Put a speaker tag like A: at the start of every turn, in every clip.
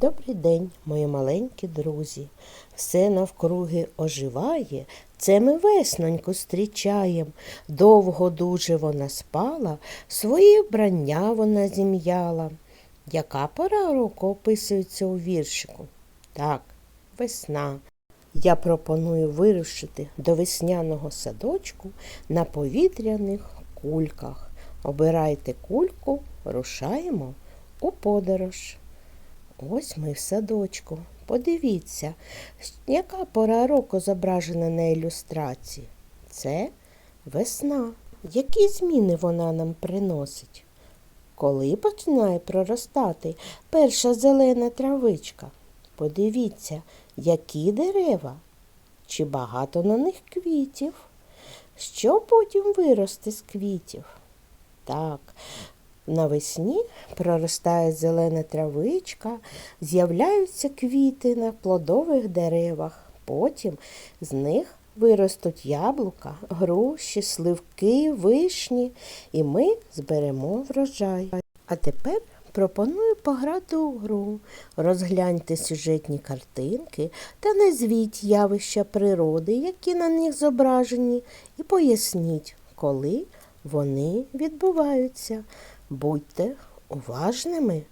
A: Добрий день, мої маленькі друзі. Все навкруги оживає, це ми весноньку зустрічаєм. Довго дуже вона спала, своє вбрання вона зім'яла. Яка пора року описується у віршику? Так, весна. Я пропоную вирушити до весняного садочку на повітряних кульках. Обирайте кульку, рушаємо у подорож. Ось ми в садочку. Подивіться, яка пора року зображена на ілюстрації. Це весна. Які зміни вона нам приносить? Коли починає проростати перша зелена травичка? Подивіться, які дерева, чи багато на них квітів. Що потім виросте з квітів? Так, навесні проростає зелена травичка, з'являються квіти на плодових деревах. Потім з них виростуть яблука, груші, сливки, вишні, і ми зберемо врожай. А тепер пропоную пограти у гру. Розгляньте сюжетні картинки та назвіть явища природи, які на них зображені, і поясніть, коли вони відбуваються. Будьте уважними.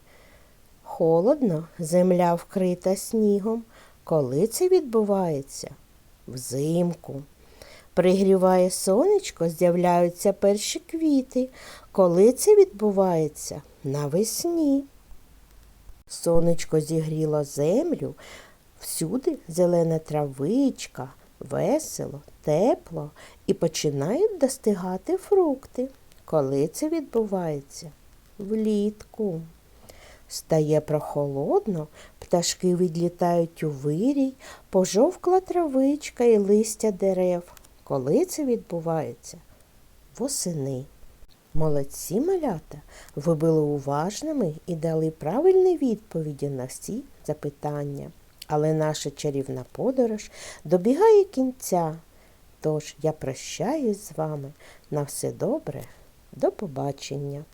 A: Холодно, земля вкрита снігом. Коли це відбувається? Взимку. Пригріває сонечко, з'являються перші квіти. Коли це відбувається? Навесні. Сонечко зігріло землю, всюди зелена травичка, весело, тепло і починають достигати фрукти. Коли це відбувається? Влітку. Стає прохолодно, пташки відлітають у вирій, пожовкла травичка і листя дерев. Коли це відбувається? Восени. Молодці малята, ви були уважними і дали правильні відповіді на всі запитання. Але наша чарівна подорож добігає кінця. Тож я прощаюсь з вами. На все добре, до побачення.